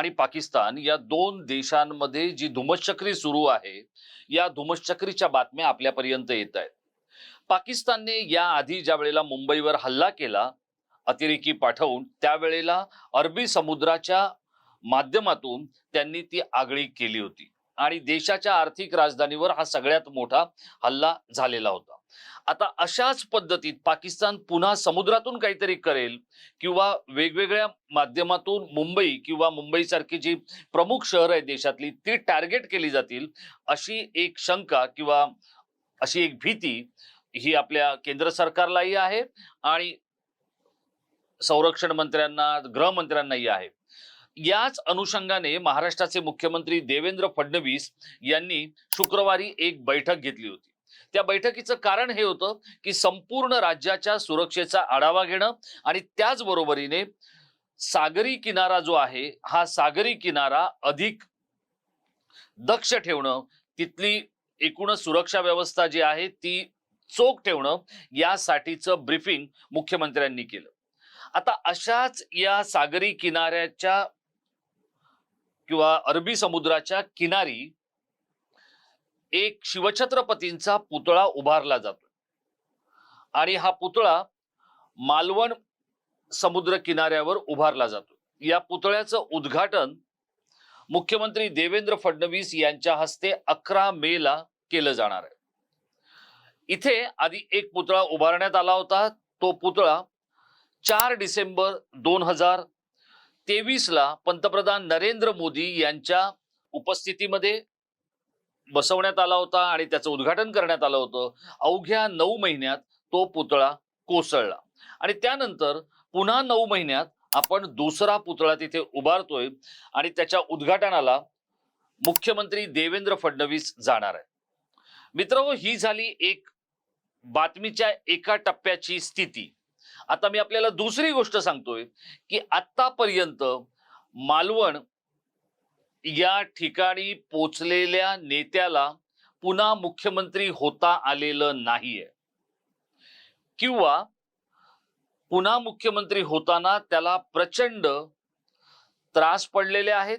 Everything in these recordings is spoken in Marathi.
आणि पाकिस्तान या दोन देशांमध्ये जी धुमश्चक्री सुरू आहे या धुमश्चक्रीच्या बातम्या आपल्यापर्यंत येत आहेत. पाकिस्तानने या आधी ज्या वेळेला मुंबईवर हल्ला केला अतिरेकी पाठवून त्यावेळेला अरबी समुद्राच्या माध्यमातून त्यांनी ती आगळी केली होती. आणि देशाच्या आर्थिक राजधानीवर हा सगळ्यात मोठा हल्ला झालेला होता. आता अशाच पद्धतीत पाकिस्तान पुन्हा समुद्रातून काहीतरी करेल किंवा वेगवेगळ्या माध्यमातून मुंबई किंवा मुंबईसारखी जी प्रमुख शहर आहे देशातली ती टार्गेट केली जातील अशी एक शंका किंवा अशी एक भीती ही आपल्या केंद्र सरकारलाही आहे आणि संरक्षण मंत्र्यांना गृहमंत्र्यांनाही आहे. याच अनुषंगाने महाराष्ट्राचे मुख्यमंत्री देवेंद्र फडणवीस यांनी शुक्रवारी एक बैठक घेतली होती. त्या बैठकीचं कारण हे होतं की संपूर्ण राज्याच्या सुरक्षेचा आढावा घेणं आणि त्याचबरोबरीने सागरी किनारा जो आहे हा सागरी किनारा अधिक दक्ष ठेवणं तिथली एकूणच सुरक्षा व्यवस्था जी आहे ती चोख ठेवणं यासाठीचं ब्रीफिंग मुख्यमंत्र्यांनी केलं. आता अशाच या सागरी किनाऱ्याच्या किंवा अरबी समुद्राच्या किनारी एक शिवछत्रपतींचा पुतळा उभारला जातो. आणि हा पुतळा मालवण समुद्र किनाऱ्यावर उभारला जातो. या पुतळ्याचं उद्घाटन मुख्यमंत्री देवेंद्र फडणवीस यांच्या हस्ते अकरा मे ला केलं जाणार आहे. इथे आधी एक पुतळा उभारण्यात आला होता. तो पुतळा चार डिसेंबर दोन हजार तेवीस ला पंतप्रधान नरेंद्र मोदी यांच्या उपस्थितीमध्ये बसवण्यात आला होता आणि त्याचं उद्घाटन करण्यात आलं होतं. अवघ्या नऊ महिन्यात तो पुतळा कोसळला. आणि त्यानंतर पुन्हा नऊ महिन्यात आपण दुसरा पुतळा तिथे उभारतोय आणि त्याच्या उद्घाटनाला मुख्यमंत्री देवेंद्र फडणवीस जाणार आहे मित्र ही झाली एक बातमीच्या एका टप्प्याची स्थिती. आता मी आपल्याला दुसरी गोष्ट सांगतोय की आतापर्यंत मालवण या ठिकाणी पोचलेल्या नेत्याला पुन्हा मुख्यमंत्री होता आलेलं नाहीये. किंवा पुन्हा मुख्यमंत्री होताना त्याला प्रचंड त्रास पडलेले आहेत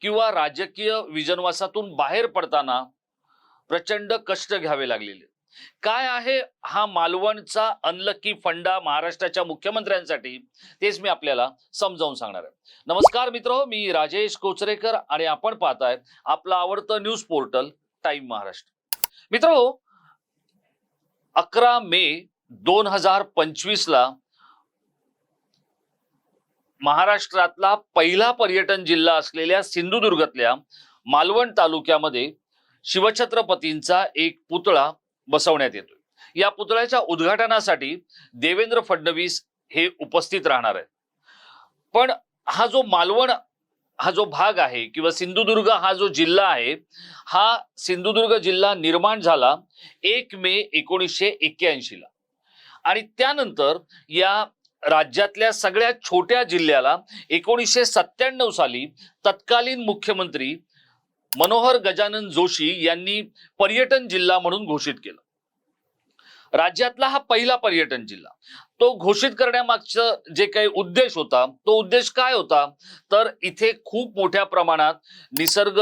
किंवा राजकीय विजनवासातून बाहेर पडताना प्रचंड कष्ट घ्यावे लागलेले काय आहे हा मालवणचा अनलकी फंडा महाराष्ट्राच्या मुख्यमंत्र्यांसाठी? तेच मी आपल्याला समजावून सांगणार आहे. नमस्कार मित्र मी राजेश कोचरेकर आणि आपण पाहताय आपलं आवडतं न्यूज पोर्टल टाइम महाराष्ट्र. मित्र अकरा मे दोन हजार पंचवीस ला महाराष्ट्रातला पहिला पर्यटन जिल्हा असलेल्या सिंधुदुर्गातल्या मालवण तालुक्यामध्ये शिवछत्रपतींचा एक पुतळा बसवण्यात येतोय. या पुतळ्याच्या उद्घाटनासाठी देवेंद्र फडणवीस हे उपस्थित राहणार आहेत. पण हा जो मालवण हा जो भाग आहे किंवा सिंधुदुर्ग हा जो जिल्हा आहे हा सिंधुदुर्ग जिल्हा निर्माण झाला एक मे एकोणीसशे एक्क्याऐंशी ला आणि त्यानंतर या राज्यातल्या सगळ्या छोट्या जिल्ह्याला एकोणीसशे सत्त्याण्णव साली तत्कालीन मुख्यमंत्री मनोहर गजानन जोशी यांनी पर्यटन जिल्हा म्हणून घोषित केलं. राज्यातला हा पहिला पर्यटन जिल्हा. तो घोषित करण्यामागचं जे काही उद्देश होता तो उद्देश काय होता? तर इथे खूप मोठ्या प्रमाणात निसर्ग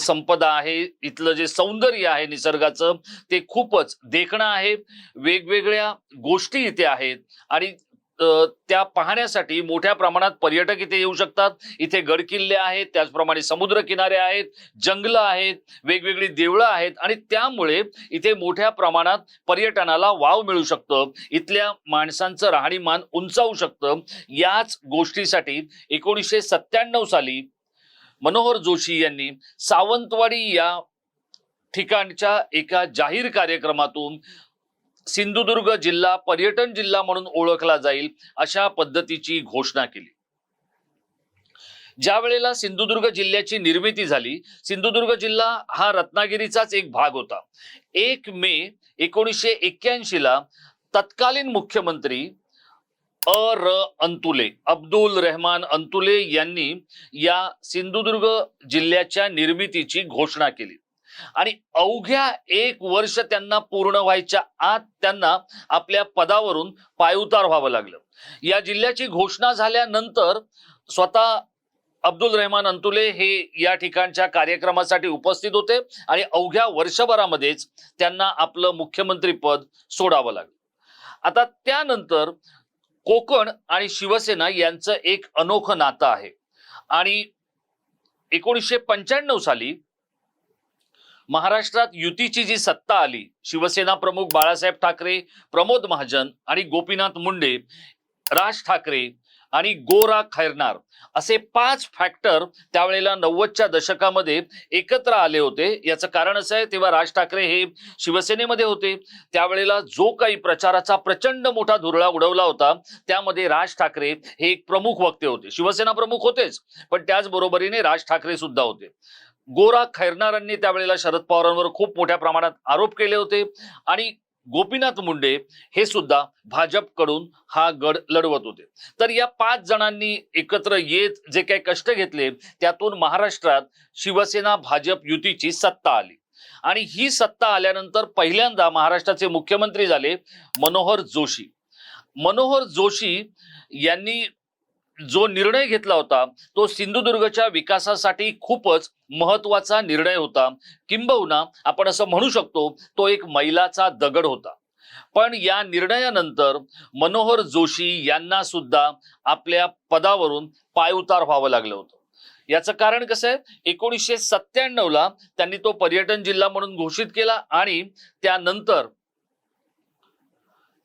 संपदा आहे. इथलं जे सौंदर्य आहे निसर्गाचं ते खूपच देखणं आहे. वेगवेगळ्या गोष्टी इथे आहेत. आणि त्या पाहण्यासाठी मोठ्या प्रमाणात पर्यटक इथे येऊ शकतात. इथे गडकिल्ले आहेत त्याचप्रमाणे समुद्र किनारे आहेत जंगलं आहेत वेगवेगळी देवळं आहेत आणि त्यामुळे इथे मोठ्या प्रमाणात पर्यटनाला वाव मिळू शकतं. इथल्या माणसांचं राहणीमान उंचावू शकतं. याच गोष्टीसाठी एकोणीसशे सत्त्याण्णव साली मनोहर जोशी यांनी सावंतवाडी या ठिकाणच्या एका जाहीर कार्यक्रमातून सिंधुदुर्ग जिल्हा पर्यटन जिल्हा म्हणून ओळखला जाईल अशा पद्धतीची घोषणा केली. ज्या वेळेला सिंधुदुर्ग जिल्ह्याची निर्मिती झाली सिंधुदुर्ग जिल्हा हा रत्नागिरीचाच एक भाग होता. एक मे एकोणीसशे एक्क्याऐंशी ला तत्कालीन मुख्यमंत्री अ. र. अंतुले अब्दुल रेहमान अंतुले यांनी या सिंधुदुर्ग जिल्ह्याच्या निर्मितीची घोषणा केली. आणि अवघ्या एक वर्ष त्यांना पूर्ण व्हायच्या आत त्यांना आपल्या पदावरून पायउतार व्हावं लागलं. या जिल्ह्याची घोषणा झाल्यानंतर स्वतः अब्दुल रहमान अंतुले हे या ठिकाणच्या कार्यक्रमासाठी उपस्थित होते आणि अवघ्या वर्षभरामध्येच त्यांना आपलं मुख्यमंत्री पद सोडावं लागलं. आता त्यानंतर कोकण आणि शिवसेना यांचं एक अनोखं नातं आहे. आणि एकोणीसशे पंच्याण्णव साली महाराष्ट्रात युतीची जी सत्ता आली शिवसेना प्रमुख बाळासाहेब ठाकरे प्रमोद महाजन आणि गोपीनाथ मुंडे राज ठाकरे आणि गोरा खैरनार असे पाच फॅक्टर त्यावेळेला नव्वदच्या दशकामध्ये एकत्र आले होते. याचं कारण असं आहे तेव्हा राज ठाकरे हे शिवसेनेमध्ये होते. त्यावेळेला जो काही प्रचाराचा प्रचंड मोठा धुरळा उडवला होता त्यामध्ये राज ठाकरे हे एक प्रमुख वक्ते होते. शिवसेना प्रमुख होतेच पण त्याचबरोबरीने राज ठाकरे सुद्धा होते. गोरा खैरनारांनी त्यावेळेला शरद पवारांवर खूप मोठ्या प्रमाणात आरोप केले होते. आणि गोपीनाथ मुंडे हे सुद्धा भाजपकडून हा गड लढवत होते. तर या पाच जणांनी एकत्र येत जे काही कष्ट घेतले त्यातून महाराष्ट्रात शिवसेना भाजप युतीची सत्ता आली. आणि ही सत्ता आल्यानंतर पहिल्यांदा महाराष्ट्राचे मुख्यमंत्री झाले मनोहर जोशी. मनोहर जोशी यांनी जो निर्णय घेतला होता तो सिंधुदुर्गच्या विकासासाठी खूपच महत्त्वाचा निर्णय होता. किंबहुना आपण असं म्हणू शकतो तो एक मैलाचा दगड होता. पण या निर्णयानंतर मनोहर जोशी यांना सुद्धा आपल्या पदावरून पायउतार व्हावं लागलं होतं. याचं कारण कसं आहे? एकोणीसशे सत्त्याण्णवला त्यांनी तो पर्यटन जिल्हा म्हणून घोषित केला आणि त्यानंतर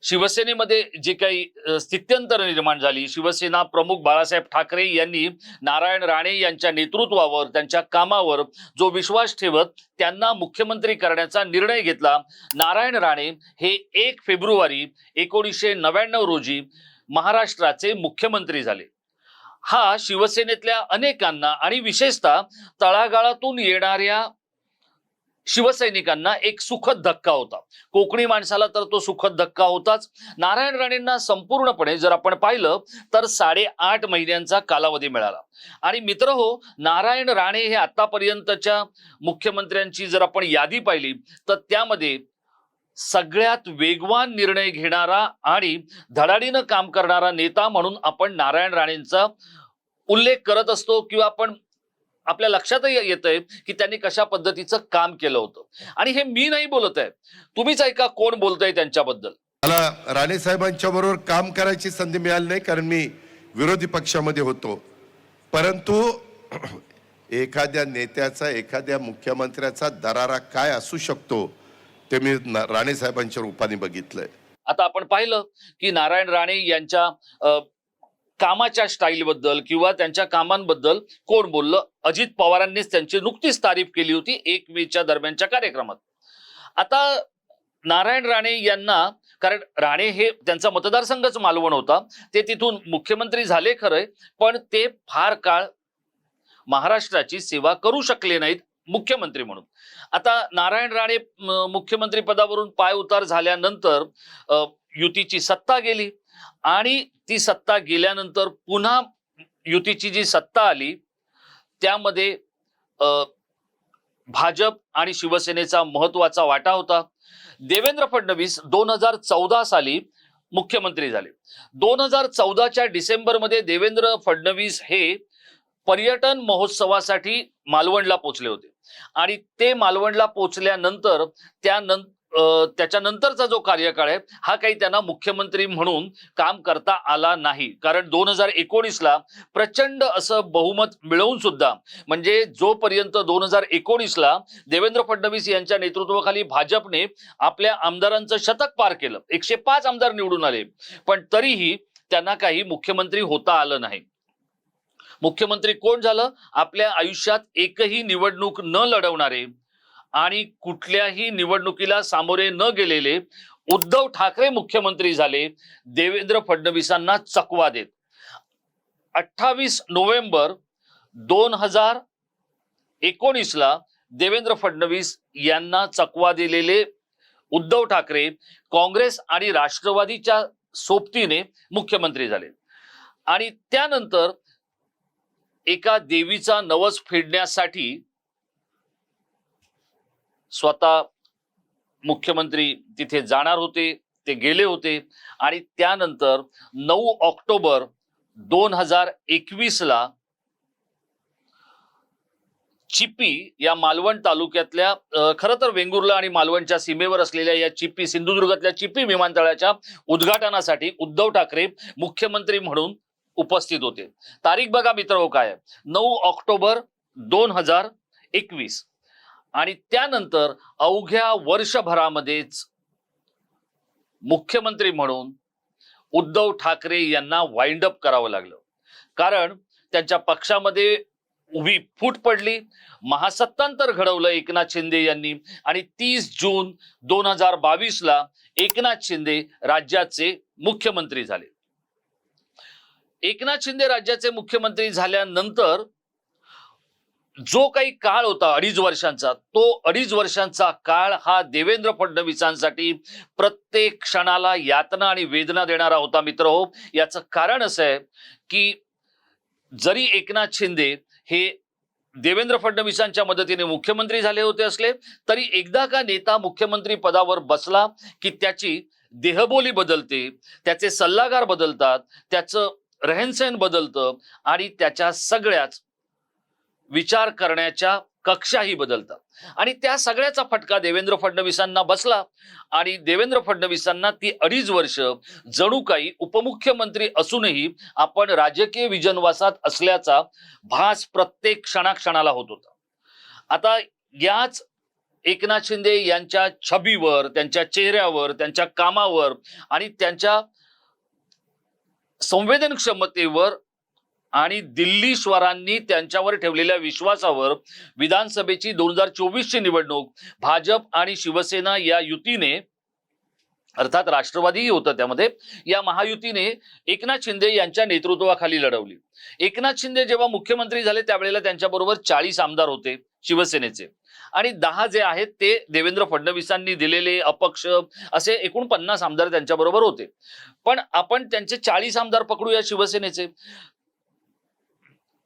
शिवसेनेमध्ये जी काही स्थित्यंतर निर्माण झाली शिवसेना प्रमुख बाळासाहेब ठाकरे यांनी नारायण राणे यांच्या नेतृत्वावर त्यांच्या कामावर जो विश्वास ठेवत त्यांना मुख्यमंत्री करण्याचा निर्णय घेतला नारायण राणे हे एक फेब्रुवारी एकोणीसशे नव्याण्णव रोजी महाराष्ट्राचे मुख्यमंत्री झाले. हा शिवसेनेतल्या अनेकांना आणि विशेषतः तळागाळातून येणाऱ्या शिवसैनिकांना एक सुखद धक्का होता. कोकणी माणसाला तर तो सुखद धक्का होताच. नारायण राणेंना संपूर्णपणे जर आपण पाहिलं तर साडेआठ महिन्यांचा कालावधी मिळाला. आणि मित्र हो नारायण राणे हे आतापर्यंतच्या मुख्यमंत्र्यांची जर आपण यादी पाहिली तर त्यामध्ये सगळ्यात वेगवान निर्णय घेणारा आणि धडाडीनं काम करणारा नेता म्हणून आपण नारायण राणेंचा उल्लेख करत असतो किंवा आपण आपल्या लक्षातही येत आहे की त्यांनी कशा पद्धतीचं काम केलं होतं. आणि हे मी नाही बोलत आहे. तुम्हीच ऐका कोण बोलतंय त्यांच्याबद्दल. मला राणे साहेबांच्या बरोबर काम करायची संधी मिळाली नाही कारण मी विरोधी पक्षामध्ये होतो. परंतु एखाद्या नेत्याचा एखाद्या मुख्यमंत्र्याचा दरारा काय असू शकतो ते मी राणे साहेबांच्या रूपाने बघितलंय. आता आपण पाहिलं की नारायण राणे यांच्या कामाच्या स्टाईल बद्दल किंवा त्यांच्या कामांबद्दल कोण बोललं? अजित पवारांनीच त्यांची नुकतीच तारीफ केली होती एक मेच्या दरम्यानच्या कार्यक्रमात. आता नारायण राणे यांना कारण राणे हे त्यांचा मतदारसंघच मालवण होता ते तिथून मुख्यमंत्री झाले खरंय पण ते फार काळ महाराष्ट्राची सेवा करू शकले नाहीत मुख्यमंत्री म्हणून. आता नारायण राणे मुख्यमंत्री पदावरून पाय उतार झाल्यानंतर युतीची सत्ता गेली. आणि ती सत्ता गेल्यानंतर पुन्हा युतीची जी सत्ता आली त्यामध्ये भाजप आणि शिवसेनेचा महत्त्वाचा वाटा होता. देवेंद्र फडणवीस दोन हजार चौदा साली मुख्यमंत्री झाले. दोन हजार चौदाच्या डिसेंबरमध्ये देवेंद्र फडणवीस हे पर्यटन महोत्सवासाठी मालवणला पोचले होते. आणि ते मालवणला पोचल्यानंतर त्यानंतर त्याच्यानंतरचा जो कार्यकाळ आहे हा काही त्यांना मुख्यमंत्री म्हणून काम करता आला नाही. कारण दोन हजार एकोणीसला प्रचंड असं बहुमत मिळवून सुद्धा म्हणजे जोपर्यंत दोन हजार एकोणीसला देवेंद्र फडणवीस यांच्या नेतृत्वाखाली भाजपने आपल्या आमदारांचं शतक पार केलं एकशे पाच आमदार निवडून आले पण तरीही त्यांना काही मुख्यमंत्री होता आलं नाही. मुख्यमंत्री कोण झालं? आपल्या आयुष्यात एकही निवडणूक न लढवणारे आणि कुठल्याही निवडणुकीला सामोरे न गेलेले उद्धव ठाकरे मुख्यमंत्री झाले देवेंद्र फडणवीसांना चकवा देत. अठ्ठावीस नोव्हेंबर दोन हजार एकोणीसला देवेंद्र फडणवीस यांना चकवा दिलेले उद्धव ठाकरे काँग्रेस आणि राष्ट्रवादीच्या सोबतीने मुख्यमंत्री झाले. आणि त्यानंतर एका देवीचा नवस फेडण्यासाठी स्वतः मुख्यमंत्री तिथे जाणार होते ते गेले होते. आणि त्यानंतर नऊ ऑक्टोबर दोन हजार एकवीस ला चिपी या मालवण तालुक्यातल्या खरं तर वेंगुर्ला आणि मालवणच्या सीमेवर असलेल्या या चिपी सिंधुदुर्गातल्या चिपी विमानतळाच्या उद्घाटनासाठी उद्धव ठाकरे मुख्यमंत्री म्हणून उपस्थित होते. तारीख बघा मित्र काय नऊ ऑक्टोबर दोन हजार एकवीस. आणि त्यानंतर अवघ्या वर्षभरामध्येच मुख्यमंत्री म्हणून उद्धव ठाकरे यांना वाइंड अप करावं लागलं. कारण त्यांच्या पक्षामध्ये उभी फूट पडली महासत्तांतर घडवलं एकनाथ शिंदे यांनी आणि तीस जून दोन हजार बावीस ला एकनाथ शिंदे राज्याचे मुख्यमंत्री झाले. एकनाथ शिंदे राज्याचे मुख्यमंत्री झाल्यानंतर जो काही काळ होता अडीच वर्षांचा तो अडीच वर्षांचा काळ हा देवेंद्र फडणवीसांसाठी प्रत्येक क्षणाला यातना आणि वेदना देणारा होता मित्र हो. याचं कारण असं आहे की जरी एकनाथ शिंदे हे देवेंद्र फडणवीसांच्या मदतीने मुख्यमंत्री झाले होते असले तरी एकदा का नेता मुख्यमंत्री पदावर बसला की त्याची देहबोली बदलते त्याचे सल्लागार बदलतात त्याचं रहनसहन बदलतं आणि त्याच्या सगळ्याच विचार करण्याच्या कक्षाही बदलतात. आणि त्या सगळ्याचा फटका देवेंद्र फडणवीसांना बसला. आणि देवेंद्र फडणवीसांना ती अडीच वर्ष जणू काही उपमुख्यमंत्री असूनही आपण राजकीय विजनवासात असल्याचा भास प्रत्येक क्षणाक्षणाला होत होता. आता याच एकनाथ शिंदे यांच्या छबीवर त्यांच्या चेहऱ्यावर त्यांच्या कामावर आणि त्यांच्या संवेदन क्षमतेवर आणि दिल्लीश्वरांनी त्यांच्यावर ठेवलेल्या विश्वासावर विधानसभेची दोन हजार चोवीसची निवडणूक भाजप आणि शिवसेना या युतीने अर्थात राष्ट्रवादीही होतं त्यामध्ये या महायुतीने एकनाथ शिंदे यांच्या नेतृत्वाखाली लढवली. एकनाथ शिंदे जेव्हा मुख्यमंत्री झाले त्यावेळेला त्यांच्याबरोबर चाळीस आमदार होते शिवसेनेचे. आणि दहा जे आहेत ते देवेंद्र फडणवीसांनी दिलेले अपक्ष असे एकूण पन्नास आमदार त्यांच्याबरोबर होते. पण आपण त्यांचे चाळीस आमदार पकडूया शिवसेनेचे.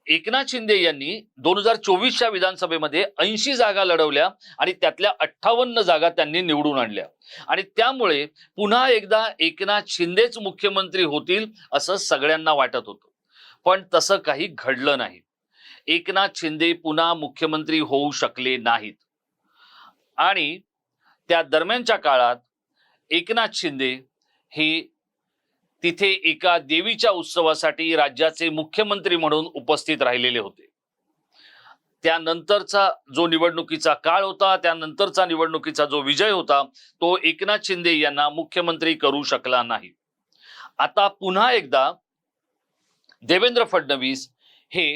एकनाथ शिंदे यांनी दोन हजार चोवीसच्या विधानसभेमध्ये ऐंशी जागा लढवल्या आणि त्यातल्या अठ्ठावन्न जागा त्यांनी निवडून आणल्या. आणि त्यामुळे पुन्हा एकदा एकनाथ शिंदेच मुख्यमंत्री होतील असं सगळ्यांना वाटत होतं. पण तसं काही घडलं नाही. एकनाथ शिंदे पुन्हा मुख्यमंत्री होऊ शकले नाहीत. आणि त्या दरम्यानच्या काळात एकनाथ शिंदे हे तिथे एका देवीच्या उत्सवासाठी राज्याचे मुख्यमंत्री म्हणून उपस्थित राहिलेले होते. त्यानंतरचा जो निवडणुकीचा काळ होता त्यानंतरचा निवडणुकीचा जो विजय होता तो एकनाथ शिंदे यांना मुख्यमंत्री करू शकला नाही. आता पुन्हा एकदा देवेंद्र फडणवीस हे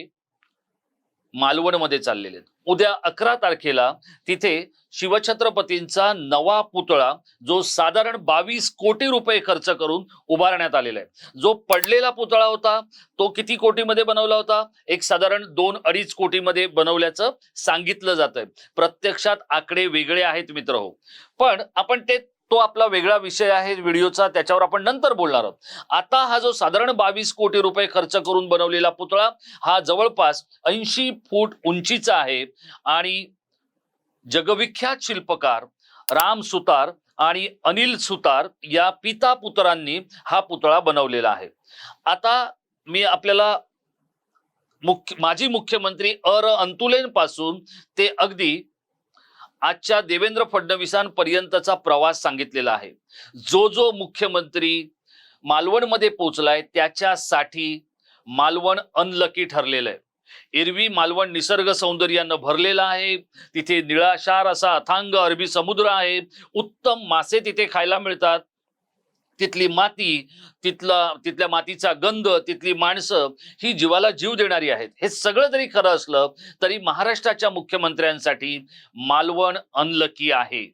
मालवणमध्ये चाललेले आहेत. उद्या अकरा तारखेला तिथे शिवछत्रपतींचा नवा पुतळा जो साधारण बावीस कोटी रुपये खर्च करून उभारण्यात आलेला आहे. जो पडलेला पुतळा होता तो किती कोटीमध्ये बनवला होता? एक साधारण दोन अडीच कोटीमध्ये बनवल्याचं सांगितलं जात प्रत्यक्षात आकडे वेगळे आहेत मित्र हो पण आपण ते तो आपला वेगळा विषय आहे व्हिडिओचा त्याच्यावर आपण नंतर बोलणार आहोत. आता हा जो साधारण बावीस कोटी रुपये खर्च करून बनवलेला पुतळा हा जवळपास ऐंशी फूट उंचीचा आहे आणि जगविख्यात शिल्पकार राम सुतार आणि अनिल सुतार या पिता पुत्रांनी हा पुतळा बनवलेला आहे. आता मी आपल्याला मुख्य माजी मुख्यमंत्री अर अंतुलेन पासून ते अगदी आजच्या देवेंद्र फडणवीसांपर्यंतचा प्रवास सांगितलेला आहे. जो जो मुख्यमंत्री मालवणमध्ये पोहोचलाय त्याच्यासाठी मालवण अनलकी ठरलेलं आहे. एरवी मालवण निसर्ग सौंदर्यानं भरलेला आहे. तिथे निळाशार असा अथांग अरबी समुद्र आहे. उत्तम मासे तिथे खायला मिळतात. तिथली माती तिथला तिथल्या मातीचा गंध तिथली माणसं ही जीवाला जीव देणारी आहेत. हे सगळं जरी खरं असलं तरी महाराष्ट्राच्या मुख्यमंत्र्यांसाठी मालवण अनलकी आहे.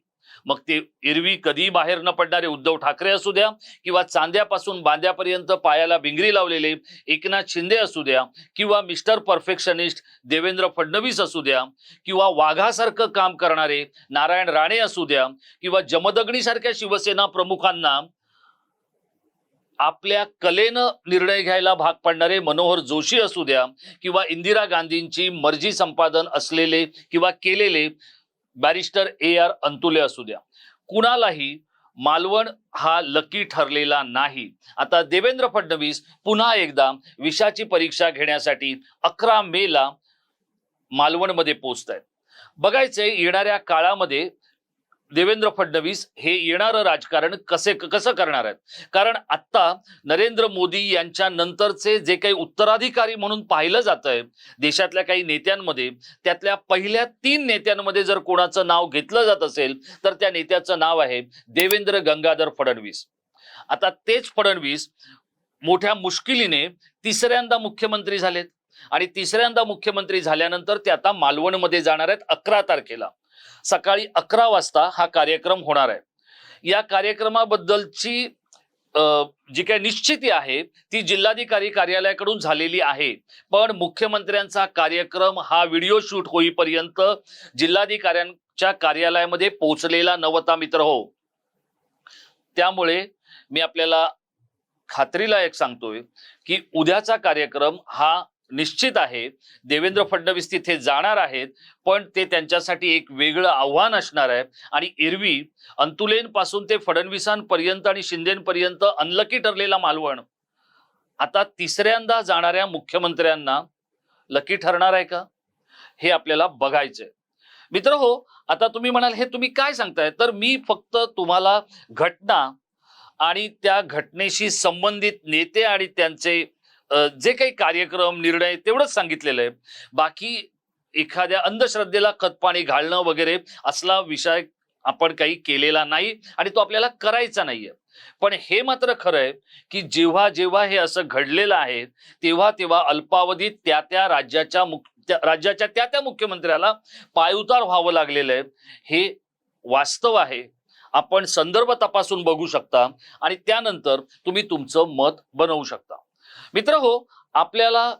मग ते एरवी कधी बाहेर न पडणारे उद्धव ठाकरे असू द्या किंवा चांद्यापासून बांद्यापर्यंत पायाला बिंगरी लावलेले एकनाथ शिंदे असू द्या किंवा मिस्टर परफेक्शनिस्ट देवेंद्र फडणवीस असू द्या किंवा वाघासारखं काम करणारे नारायण राणे असू द्या किंवा जमदग्नीसारख्या शिवसेना प्रमुखांना आपल्या कलेनं निर्णय घ्यायला भाग पाडणारे मनोहर जोशी असू द्या किंवा इंदिरा गांधींची मर्जी संपादन असलेले किंवा केलेले बॅरिस्टर ए आर अंतुले असू द्या. कुणालाही मालवण हा लकी ठरलेला नाही. आता देवेंद्र फडणवीस पुन्हा एकदा विषाची परीक्षा घेण्यासाठी अकरा मेला मालवणमध्ये पोचत आहेत बघायचंय येणाऱ्या काळामध्ये देवेंद्र फडणवीस हे येणारं राजकारण कसे कसं करणार आहेत? कारण आत्ता नरेंद्र मोदी यांच्या नंतरचे जे काही उत्तराधिकारी म्हणून पाहिलं जात आहे देशातल्या काही नेत्यांमध्ये त्यातल्या पहिल्या तीन नेत्यांमध्ये जर कोणाचं नाव घेतलं जात असेल तर त्या नेत्याचं नाव आहे देवेंद्र गंगाधर फडणवीस. आता तेच फडणवीस मोठ्या मुश्किलीने तिसऱ्यांदा मुख्यमंत्री झालेत. आणि तिसऱ्यांदा मुख्यमंत्री झाल्यानंतर ते आता मालवणमध्ये जाणार आहेत अकरा तारखेला. सकाळी अकरा वाजता हा कार्यक्रम होणार आहे. या कार्यक्रमाबद्दलची जी काही निश्चिती आहे ती जिल्हाधिकारी कार्यालयाकडून झालेली आहे. पण मुख्यमंत्र्यांचा कार्यक्रम हा व्हिडिओ शूट होईपर्यंत जिल्हाधिकाऱ्यांच्या कार्यालयामध्ये पोहोचलेला नवता मित्र हो. त्यामुळे मी आपल्याला खात्रीला एक सांगतोय की उद्याचा कार्यक्रम हा निश्चित आहे देवेंद्र फडणवीस तिथे जाणार आहेत पण ते त्यांच्यासाठी एक वेगळं आव्हान असणार आहे. आणि एरवी अंतुलेनपासून ते फडणवीसांपर्यंत आणि शिंदेपर्यंत अनलकी ठरलेला मालवण. आता तिसऱ्यांदा जाणाऱ्या मुख्यमंत्र्यांना लकी ठरणार आहे का? हे आपल्याला बघायचंय. मित्र हो आता तुम्ही म्हणाल हे तुम्ही काय सांगताय? तर मी फक्त तुम्हाला घटना आणि त्या घटनेशी संबंधित नेते आणि त्यांचे जे काही कार्यक्रम निर्णय तेवढंच सांगितलेलं आहे. बाकी एखाद्या अंधश्रद्धेला खतपाणी घालणं वगैरे असला विषय आपण काही केलेला नाही आणि तो आपल्याला करायचा नाहीये. पण हे मात्र खरं आहे की जेव्हा जेव्हा हे असं घडलेलं आहे तेव्हा तेव्हा अल्पावधीत त्या त्या राज्याच्या मुख राज्याच्या त्या त्या मुख्यमंत्र्याला पायउतार व्हावं लागलेलं आहे. हे वास्तव आहे. आपण संदर्भ तपासून बघू शकता आणि त्यानंतर तुम्ही तुमचं मत बनवू शकता. मित्र हो आपल्याला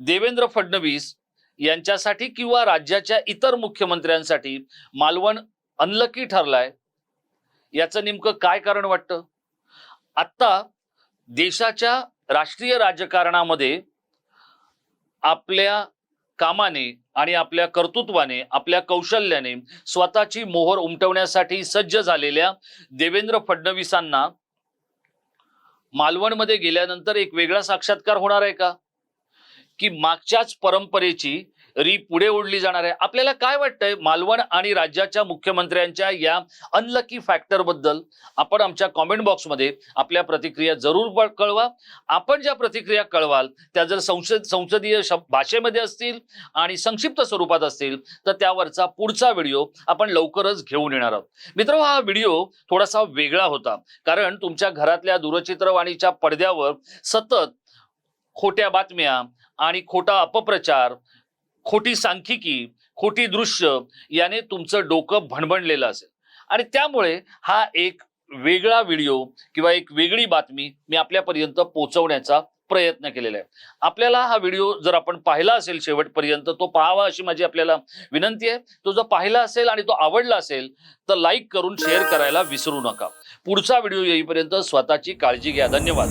देवेंद्र फडणवीस यांच्यासाठी किंवा राज्याच्या इतर मुख्यमंत्र्यांसाठी मालवण अनलकी ठरलाय. याचं नेमकं काय कारण वाटतं? आत्ता देशाच्या राष्ट्रीय राजकारणामध्ये आपल्या कामाने आणि आपल्या कर्तृत्वाने आपल्या कौशल्याने स्वतःची मोहर उमटवण्यासाठी सज्ज झालेल्या देवेंद्र फडणवीसांना मालवणमध्ये गेल्यानंतर एक वेगळा साक्षात्कार होणार आहे का? की मागच्याच परंपरेची री पुढे ओढली जाणार आहे. आपल्याला काय वाटतंय? मालवण आणि राज्याच्या मुख्यमंत्र्यांच्या या अनलकी फॅक्टरबद्दल आपण आमच्या कॉमेंट बॉक्समध्ये आपल्या प्रतिक्रिया जरूर कळवा. आपण ज्या प्रतिक्रिया कळवाल त्या जर संसद संसदीय भाषेमध्ये असतील आणि संक्षिप्त स्वरूपात असतील तर त्यावरचा पुढचा व्हिडिओ आपण लवकरच घेऊन येणार आहोत. मित्र हा व्हिडिओ थोडासा वेगळा होता. कारण तुमच्या घरातल्या दूरचित्रवाणीच्या पडद्यावर सतत खोट्या बातम्या आणि खोटा अपप्रचार खोटी सांख्यिकी खोटी दृश्य याने तुमचं डोकं भणभणलेलं असेल. आणि त्यामुळे हा एक वेगळा व्हिडिओ किंवा एक वेगळी बातमी मी आपल्यापर्यंत पोहोचवण्याचा प्रयत्न केलेला आहे. आपल्याला हा व्हिडिओ जर आपण पाहिला असेल शेवटपर्यंत तो पाहावा अशी माझी आपल्याला विनंती आहे. तो जर पाहिला असेल आणि तो आवडला असेल तर लाईक करून शेअर करायला विसरू नका. पुढचा व्हिडिओ येईपर्यंत स्वतःची काळजी घ्या. धन्यवाद.